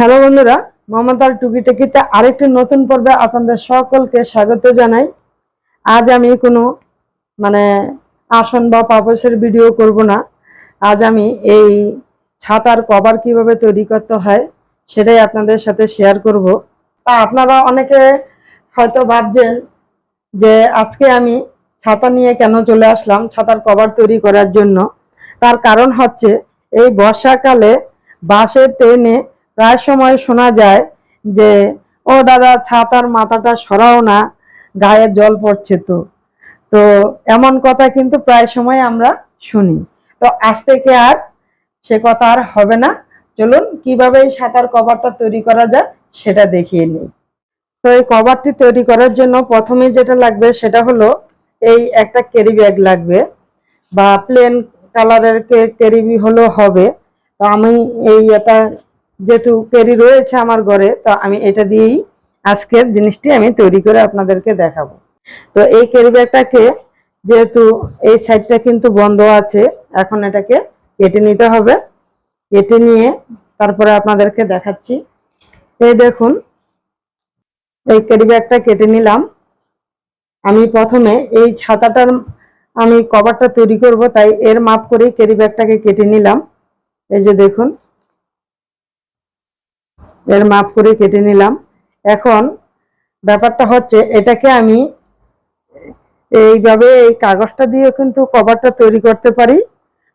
Hello বন্ধুরা মমতার টুকি টেকিতে আরেকটি নতুন পর্বে আপনাদের সকলকে স্বাগত জানাই। আজ আমি কোনো মানে আসন বা পাপসের ভিডিও করব না। আজ আমি এই ছাতার কভার কীভাবে তৈরি করতে হয় সেটাই আপনাদের সাথে শেয়ার করব। তা আপনারা অনেকে হয়তো ভাবছেন যে আজকে আমি ছাতা নিয়ে কেন চলে আসলাম ছাতার কভার তৈরি করার জন্য। তার কারণ হচ্ছে এই বর্ষাকালে বাসে ট্রেনে প্রায় সময় শোনা যায় যে, ও দাদা, ছাতার মাথাটা সরাও না, গায়ে জল পড়ছে তো। তো এমন কথা কিন্তু প্রায় সময় আমরা শুনি। তো আজ থেকে আর সে কথা আর হবে না। চলুন, কীভাবে এই ছাতার কভারটা তৈরি করা যায় সেটা দেখিয়ে নিই। তো এই কভারটি তৈরি করার জন্য প্রথমে যেটা লাগবে সেটা হলো এই একটা ক্যারি ব্যাগ লাগবে বা প্লেন কালারের ক্যারি হলেও হবে। তো আমি এই এটা যেহেতু ক্যারি রয়েছে আমার ঘরে, তো আমি এটা দিয়েই আজকের জিনিসটি আমি তৈরি করে আপনাদেরকে দেখাবো। তো এই ক্যারি ব্যাগটাকে যেহেতু এই সাইডটা কিন্তু বন্ধ আছে, এখন এটাকে কেটে নিতে হবে। কেটে নিয়ে তারপরে আপনাদেরকে দেখাচ্ছি। এই দেখুন, এই ক্যারি ব্যাগটা কেটে নিলাম। আমি প্রথমে এই ছাতাটার আমি কভারটা তৈরি করব, তাই এর মাপ করে ক্যারি ব্যাগটাকে কেটে নিলাম। এই যে দেখুন এর মাপ করে কেটে নিলাম। এখন ব্যাপারটা হচ্ছে এটাকে আমি এইভাবে এই কাগজটা দিয়ে কিন্তু কভারটা তৈরি করতে পারি।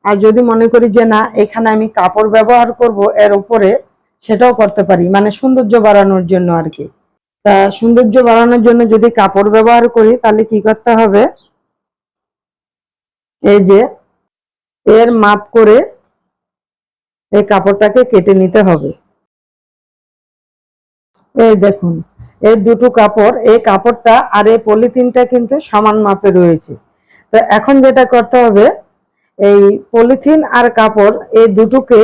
আর যদি মনে করি যে না, এখানে আমি কাপড় ব্যবহার করব, এর উপরে সেটাও করতে পারি। মানে সৌন্দর্য বাড়ানোর জন্য আর কি। তা সৌন্দর্য বাড়ানোর জন্য যদি কাপড় ব্যবহার করি, তাহলে কি করতে হবে? এই যে এর মাপ করে এই কাপড়টাকে কেটে নিতে হবে। এই দেখুন, এই দুটো কাপড়, এই কাপড়টা আর এই পলিথিনটা কিন্তু সমান মাপে রয়েছে। তো এখন যেটা করতে হবে, এই পলিথিন আর কাপড় এই দুটোকে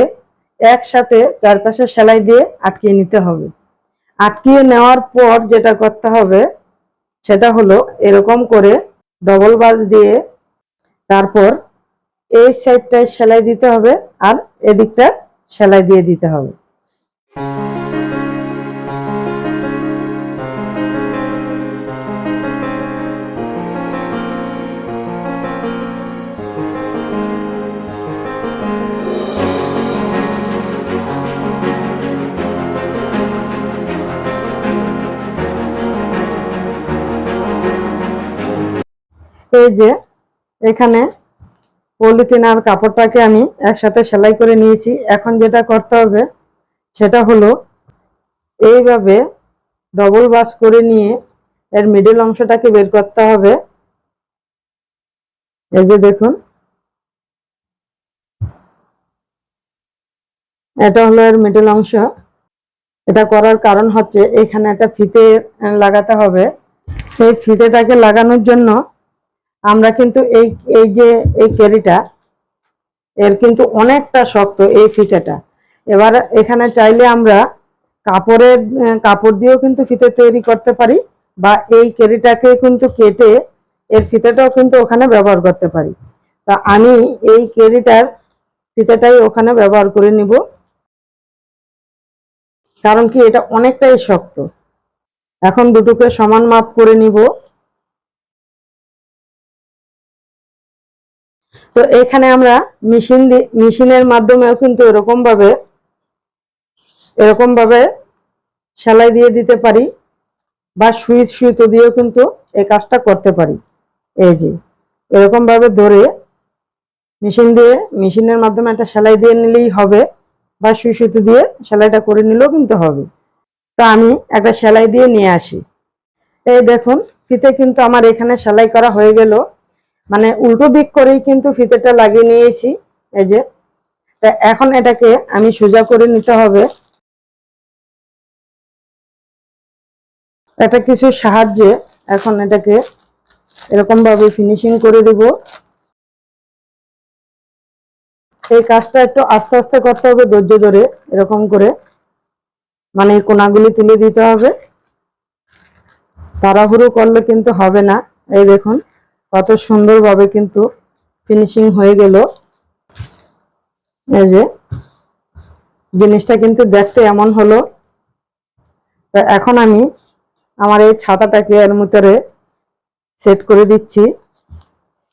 একসাথে চারপাশে সেলাই দিয়ে আটকিয়ে নিতে হবে। আটকিয়ে নেওয়ার পর যেটা করতে হবে, সেটা হলো এরকম করে ডবল বাজ দিয়ে তারপর এই সাইডটায় সেলাই দিতে হবে আর এদিকটা সেলাই দিয়ে দিতে হবে। যে, এখানে পলিথিন আর কাপড়টাকে আমি একসাথে সেলাই করে নিয়েছি। এখন যেটা করতে হবে, সেটা হলো এইভাবে ডবল বাস করে নিয়ে এর মিডল অংশটাকে বের করতে হবে। এই যে দেখুন, এটা হলো এর মিডল অংশ। এটা করার কারণ হচ্ছে এখানে একটা ফিতে লাগাতে হবে। সেই ফিতেটাকে লাগানোর জন্য আমরা কিন্তু এই এই যে, এই ক্যারিটা এর কিন্তু অনেকটা শক্ত এই ফিতেটা। এবার এখানে চাইলে আমরা কাপড়ের কাপড় দিয়েও কিন্তু ফিতে তৈরি করতে পারি, বা এই কেরিটাকে কিন্তু কেটে এর ফিতেটাও কিন্তু ওখানে ব্যবহার করতে পারি। তা আমি এই কেরিটার ফিতেটাই ওখানে ব্যবহার করে নিব। কারণ কি এটা অনেকটাই শক্ত। এখন দুটোকে সমান মাপ করে নিব। তো এখানে আমরা মেশিন মেশিনের মাধ্যমেও কিন্তু এরকম ভাবে এরকম ভাবে সেলাই দিয়ে দিতে পারি বা সুইচ সুতো দিয়েও কিন্তু এই কাজটা করতে পারি। এই যে এরকম ভাবে ধরে মেশিন দিয়ে মেশিনের মাধ্যমে একটা সেলাই দিয়ে নিলেই হবে বা সুই সুতো দিয়ে সেলাইটা করে নিলেও কিন্তু হবে। তো আমি একটা সেলাই দিয়ে নিয়ে আসি। এই দেখুন, ফিতে কিন্তু আমার এখানে সেলাই করা হয়ে গেল। মানে উল্টো দিক করেই কিন্তু ফিতেটা লাগিয়ে নিয়েছি, এই যে। এখন এটাকে আমি সোজা করে নিতে হবে। এটা কিছু সাহায্যে এখন এটাকে এরকম ভাবে ফিনিশিং করে দেব। এই কাজটা একটু আস্তে আস্তে করতে হবে, ধৈর্য ধরে এরকম করে। মানে কোনাগুলি তুলে দিতে হবে। তাড়াহুড়ো করলে কিন্তু হবে না, এই দেখুন। কত সুন্দরভাবে কিন্তু ফিনিশিং হয়ে গেল। এই যে, জিনিসটা কিন্তু দেখতে এমন হলো। তা এখন আমি আমার এই ছাতাটাকে এর ভিতরে সেট করে দিচ্ছি।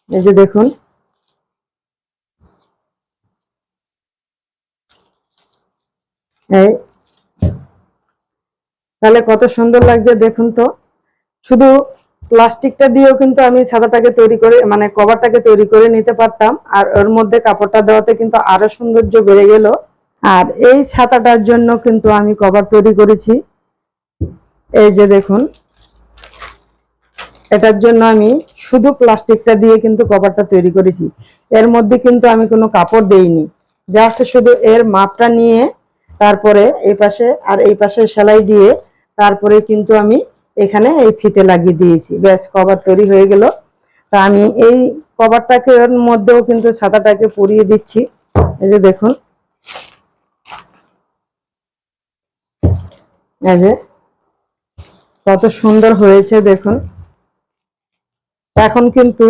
এই যে দেখুন। এই, তাহলে কত সুন্দর লাগছে দেখুন তো। শুধু প্লাস্টিকটা দিয়েও কিন্তু আমি ছাতাটাকে তৈরি করে মানে কভারটাকে তৈরি করে নিতে পারতাম। আর ওর মধ্যে কাপড়টা দেওয়াতে কিন্তু আরও সৌন্দর্য বেড়ে গেল। আর এই ছাতাটার জন্য কিন্তু আমি কভার তৈরি করেছি। এই যে দেখুন, এটার জন্য আমি শুধু প্লাস্টিকটা দিয়ে কিন্তু কভারটা তৈরি করেছি। এর মধ্যে কিন্তু আমি কোনো কাপড় দেইনি। জাস্ট শুধু এর মাপটা নিয়ে তারপরে এই পাশে আর এই পাশে সেলাই দিয়ে তারপরে কিন্তু আমি এখানে এই ফিতে লাগিয়ে দিয়েছি। ব্যাস, কভার তৈরি হয়ে গেল। তা আমি এই কভারটাকে এর মধ্যেও কিন্তু ছাতাটাকে পরিয়ে দিচ্ছি। এই যে দেখুন। যে কত সুন্দর হয়েছে, দেখুন। এখন কিন্তু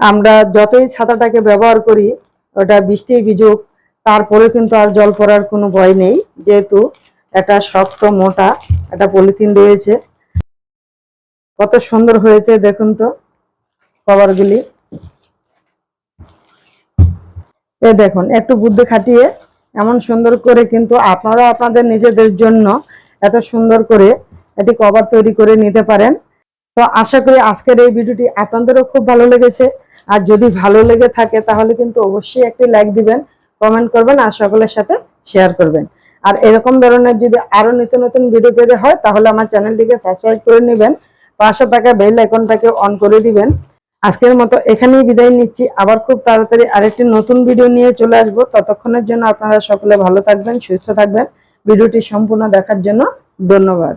আমরা যতই ছাতাটাকে ব্যবহার করি, ওটা বৃষ্টি ভিজুক তারপরে কিন্তু আর জল পড়ার কোনো ভয় নেই। যেহেতু এটা শক্ত মোটা একটা পলিথিন রয়েছে। কত সুন্দর হয়েছে, দেখুন তো কভারগুলি এ দেখুন, একটু বুদ্ধি খাটিয়ে এমন সুন্দর করে কিন্তু আপনারা আপনাদের নিজেদের জন্য এত সুন্দর করে একটি কভার তৈরি করে নিতে পারেন। তো আশা করি আজকের এই ভিডিওটি আপনাদেরও খুব ভালো লেগেছে। আর যদি ভালো লেগে থাকে, তাহলে কিন্তু অবশ্যই একটি লাইক দিবেন কমেন্ট করবেন, আর সকলের সাথে শেয়ার করবেন। আর এরকম ধরনের যদি আরও নিত্য নতুন ভিডিও পেতে হয়, তাহলে আমার চ্যানেলটিকে সাবস্ক্রাইব করে নেবেন। পাশে টাকা বেল আইকনটাকে অন করে দিবেন। আজকের মতো এখানেই বিদায় নিচ্ছি। আবার খুব তাড়াতাড়ি আরেকটি নতুন ভিডিও নিয়ে চলে আসব। ততক্ষণের জন্য আপনারা সকলে ভালো থাকবেন, সুস্থ থাকবেন। ভিডিওটি সম্পূর্ণ দেখার জন্য ধন্যবাদ।